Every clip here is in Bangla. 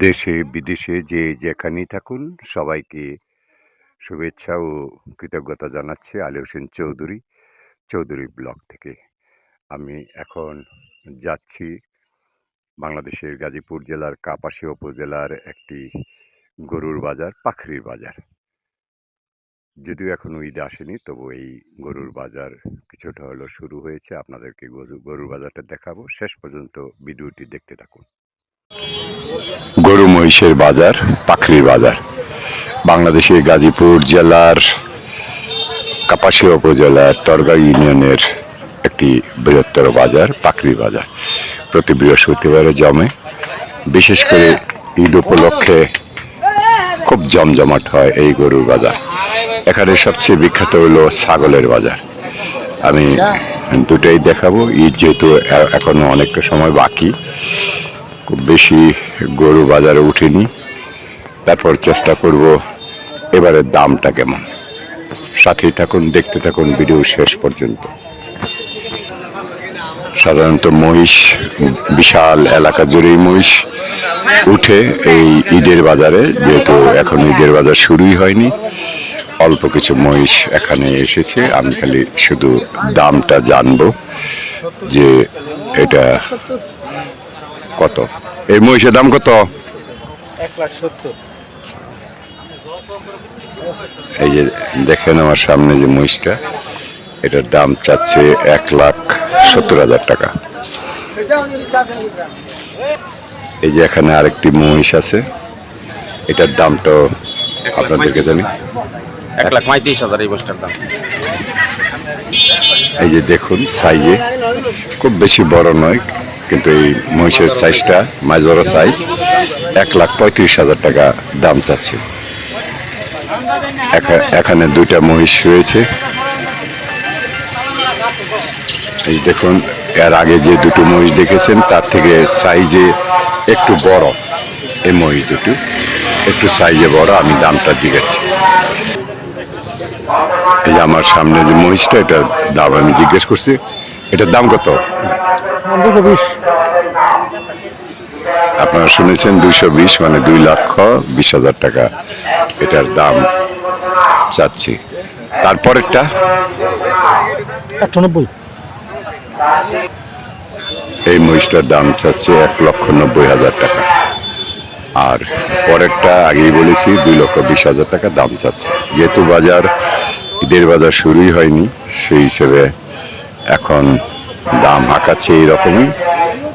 দেশে, বিদেশে যে যেখানেই থাকুন, সবাইকে শুভেচ্ছা ও কৃতজ্ঞতা জানাচ্ছে আলী হোসেন চৌধুরী চৌধুরী ব্লক থেকে। আমি এখন যাচ্ছি বাংলাদেশের গাজীপুর জেলার কাপাসিয়া উপজেলার একটি গরুর বাজার পাখরির বাজার। যদিও এখনও ঈদ আসেনি, তবু এই গরুর বাজার কিছুটা হলো শুরু হয়েছে। আপনাদেরকে গরু, গরুর বাজারটা দেখাবো। শেষ পর্যন্ত ভিডিওটি দেখতে থাকুন। গরু মহিষের বাজার পাখরির বাজার। বাংলাদেশের গাজীপুর জেলার কাপাসিয়া উপজেলার তরগা ইউনিয়নের একটি বৃহত্তর বাজার, পাখরি বাজার। প্রতি বৃহস্পতিবারে জমে। বিশেষ করে ঈদ উপলক্ষে খুব জমজমাট হয় এই গরুর বাজার। এখানে সবচেয়ে বিখ্যাত হলো ছাগলের বাজার। আমি দুটাই দেখাবো। ঈদ যেহেতু এ- এখনও অনেকটা সময় বাকি। খুব বেশি গরু বাজারে উঠেনি। তারপর চেষ্টা করব এবারের দামটা কেমন। সাথেই থাকুন, দেখতে থাকুন, ভিডিও শেষ পর্যন্ত। সাধারণত মহিষ, বিশাল এলাকা জুড়েই মহিষ উঠে এই ঈদের বাজারে, যেহেতু এখন ঈদের বাজার শুরুই হয়নি। অল্প কিছু মহিষ এখানে এসেছে, আমি খালি শুধু দামটা জানব যে এটা কত? এই মহিষের দাম কত? এই যে দেখেন আমার সামনে যে মহিষটা এটার দাম চাচ্ছে এক লাখ সত্তর হাজার টাকা। এই যে এখানে আরেকটি মহিষ আছে এটার দামটাও আপনাদেরকে জানি। এক লাখ পঁয়ত্রিশ হাজার এই বসটার দাম। এই যে দেখুন সাইজে খুব বেশি বড় নয় কিন্তু এই মহিষের সাইজটা মাইজরা সাইজ এক লাখ পঁয়ত্রিশ হাজার টাকা দাম চাচ্ছে। এখা- এখানে দুইটা মহিষ রয়েছে। এই দেখুন, এর আগে যে দুটো মহিষ দেখেছেন, তার থেকে সাইজে একটু বড় এই মহিষ দুটো। একটু সাইজে বড়, আমি দামটা দিয়েছি। এই যে আমার সামনে যে মহিষটা, এটার দাম আমি জিজ্ঞেস করছি, এটার দাম কত? দুশো বিশ। আপনারা শুনেছেন দুইশো বিশ মানে দুই লক্ষ বিশ হাজার টাকা। এটার দাম চাচ্ছি। তারপরেরটা? একশো নব্বই। এই মহিষটার দাম চাচ্ছে এক লক্ষ নব্বই হাজার টাকা। আর পরেরটা আগেই বলেছি দুই লক্ষ বিশ হাজার টাকা দাম চাচ্ছে। যেহেতু বাজার ঈদের বাজার শুরুই হয়নি সেই হিসেবে এখন দাম হাঁকাচ্ছে এইরকমই।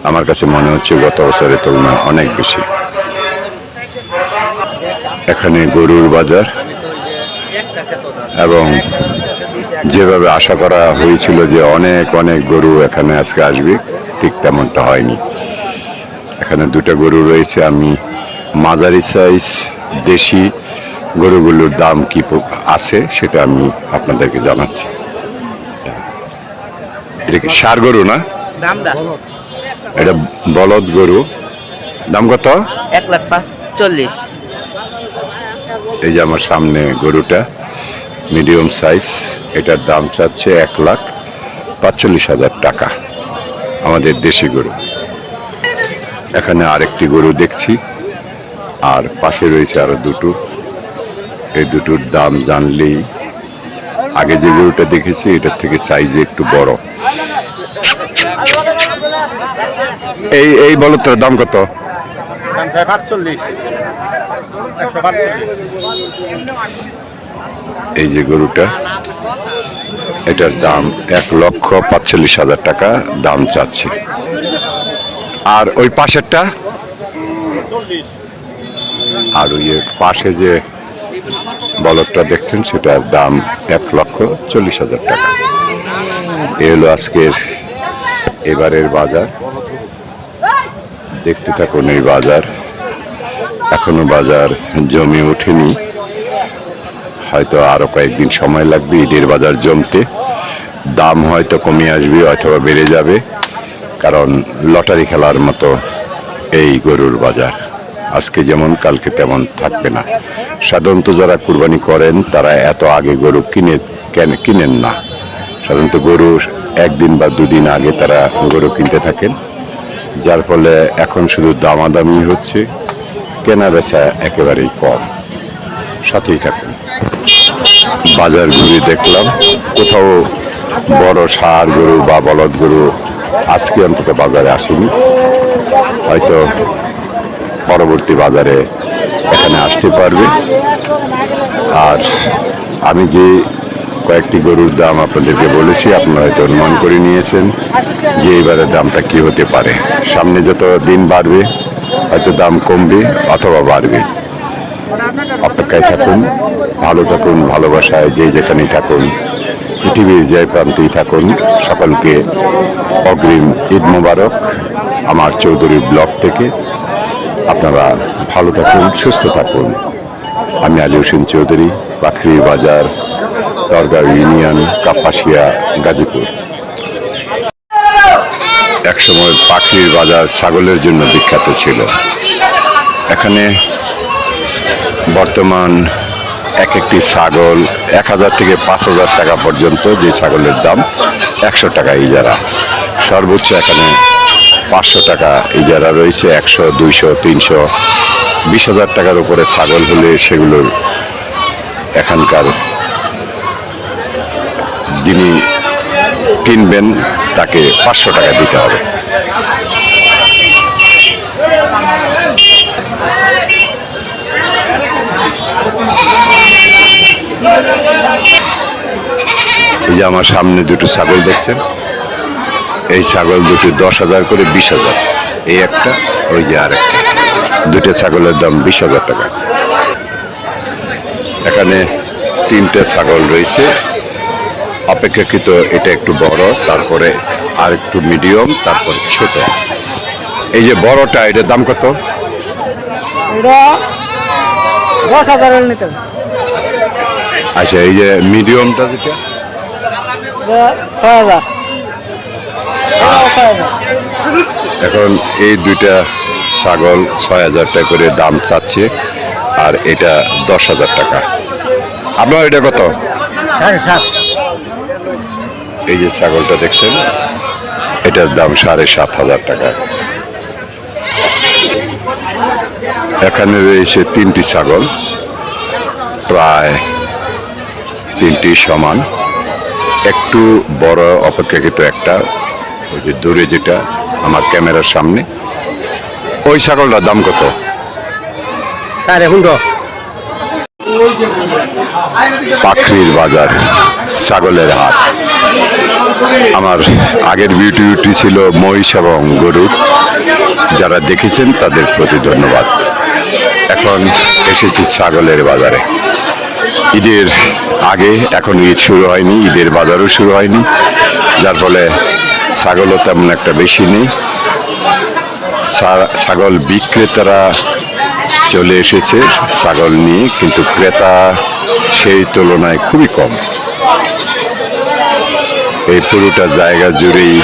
আমার কাছে মনে হচ্ছে গত বছরের তুলনায় অনেক বেশি। এখানে গরুর বাজার এবং যেভাবে আশা করা হয়েছিল যে অনেক অনেক গরু এখানে আজকে আসবে, ঠিক তেমনটা হয়নি। এখানে দুটো গরু রয়েছে, আমি মাঝারি সাইজ দেশি গরুগুলোর দাম কি আছে সেটা আমি আপনাদেরকে জানাচ্ছি। এটা কি সার গরু না? এটা বলদ গরু। দাম কত? এক লাখ পাঁচ চল্লিশ। এই যে আমার সামনে গরুটা মিডিয়াম সাইজ এটার দাম চাচ্ছে এক লাখ পাঁচচল্লিশ হাজার টাকা। আমাদের দেশি গরু। এখানে আরেকটি গরু দেখছি আর পাশে রয়েছে আরও দুটো। এই দুটোর দাম জানলেই আগে যে গরুটা দেখেছি এটার থেকে সাইজে একটু বড়। এই এই বলদটার দাম কত? দাম একশো পাঁচচল্লিশ এই যে গরুটা এটার দাম এক লক্ষ পাঁচচল্লিশ হাজার টাকা দাম চাচ্ছে। আর ওই পাশেরটা? আর ওই পাশে যে বলদটা দেখছেন সেটার দাম এক লক্ষ চল্লিশ হাজার টাকা। এ হলো আজকের এবারের বাজার। দেখতে থাকুন এই বাজার। এখনও বাজার জমে ওঠেনি। হয়তো আরও কয়েকদিন সময় লাগবে ঈদের বাজার জমতে। দাম হয়তো কমে আসবে, অথবা বেড়ে যাবে, কারণ লটারি খেলার মতো এই গরুর বাজার। আজকে যেমন, কালকে তেমন থাকবে না। সাধারণত যারা কুরবানি করেন, তারা এত আগে গরু কিনে কেন কিনেন না। সাধারণত গরু একদিন বা দুদিন আগে তারা গরু কিনতে থাকেন, যার ফলে এখন শুধু দামাদামি হচ্ছে কেনা বেচা একেবারেই কম। সাথেই থাকুন। বাজার ঘুরে দেখলাম, কোথাও বড় ষাঁড় গরু বা বলদ গরু আজকে অন্তত বাজারে আসেনি। হয়তো পরবর্তী বাজারে এখানে আসতে পারবে। আর আমি যে কয়েকটি গরুর দাম আপনাদেরকে বলেছি, আপনারা হয়তো অনুমান করে নিয়েছেন যে এবারের দামটা কি হতে পারে। সামনে যত দিন বাড়বে, হয়তো দাম কমবে অথবা বাড়বে। অপেক্ষায় থাকুন, ভালো থাকুন, ভালোবাসায় যে যেখানেই থাকুন, পৃথিবীর যে প্রান্তেই থাকুন, সকলকে অগ্রিম ঈদ মোবারক আমার চৌধুরী ব্লক থেকে। আপনারা ভালো থাকুন, সুস্থ থাকুন। আমি আলী হোসেন চৌধুরী, পাখরি বাজার। দরগাঁও ইউনিয়ন, কাপাসিয়া, গাজীপুর। একসময় পাখির বাজার ছাগলের জন্য বিখ্যাত ছিল। এখানে বর্তমান এক একটি ছাগল এক হাজার থেকে পাঁচ হাজার টাকা পর্যন্ত যে ছাগলের দাম একশো টাকা ইজারা। সর্বোচ্চ এখানে পাঁচশো টাকা ইজারা রয়েছে, একশো, দুইশো, তিনশো। বিশ হাজার টাকার উপরে ছাগল হলে সেগুলোর এখানকার যিনি কিনবেন, তাকে পাঁচশো টাকা দিতে হবে। এই যে আমার সামনে দুটো ছাগল দেখছেন? এই ছাগল দুটো দশ হাজার করে বিশ হাজার। এই একটা, ওই যে আর একটা দুটো ছাগলের দাম বিশ হাজার টাকা। এখানে তিনটে ছাগল রয়েছে। অপেক্ষাকৃত এটা একটু বড় তারপরে আর একটু মিডিয়াম তারপর ছোট। এই যে বড়টা এটার দাম কত? দশ আচ্ছা এই যে মিডিয়ামটা যেটা? ছয় হাজার। এখন এই দুইটা ছাগল ছয় হাজার টাকা করে দাম চাচ্ছে আর এটা দশ হাজার টাকা। আপনার এটা কত? সাড়ে সাত। এই যে ছাগলটা দেখছেন এটার দাম সাড়ে সাত হাজার টাকা। এখানে রয়েছে তিনটি ছাগল প্রায় তিনটি সমান। একটু বড় অপেক্ষাকৃত একটা ওই যে দূরে যেটা আমার ক্যামেরার সামনে। ওই ছাগলটার দাম কত? সাড়ে পনেরো। পাখির বাজার ছাগলের হাট। আমার আগের ভিডিওটি ছিল মহিষ এবং গরুর। যারা দেখেছেন, তাদের প্রতি ধন্যবাদ। এখন এসেছি ছাগলের বাজারে। ঈদের আগে এখন ঈদ শুরু হয়নি, ঈদের বাজারও শুরু হয়নি। যার ফলে ছাগলও তেমন একটা বেশি নেই। ছাগল বিক্রেতারা চলে এসেছে ছাগল নিয়ে, কিন্তু ক্রেতা সেই তুলনায় খুবই কম। এই পুরোটা জায়গা জুড়েই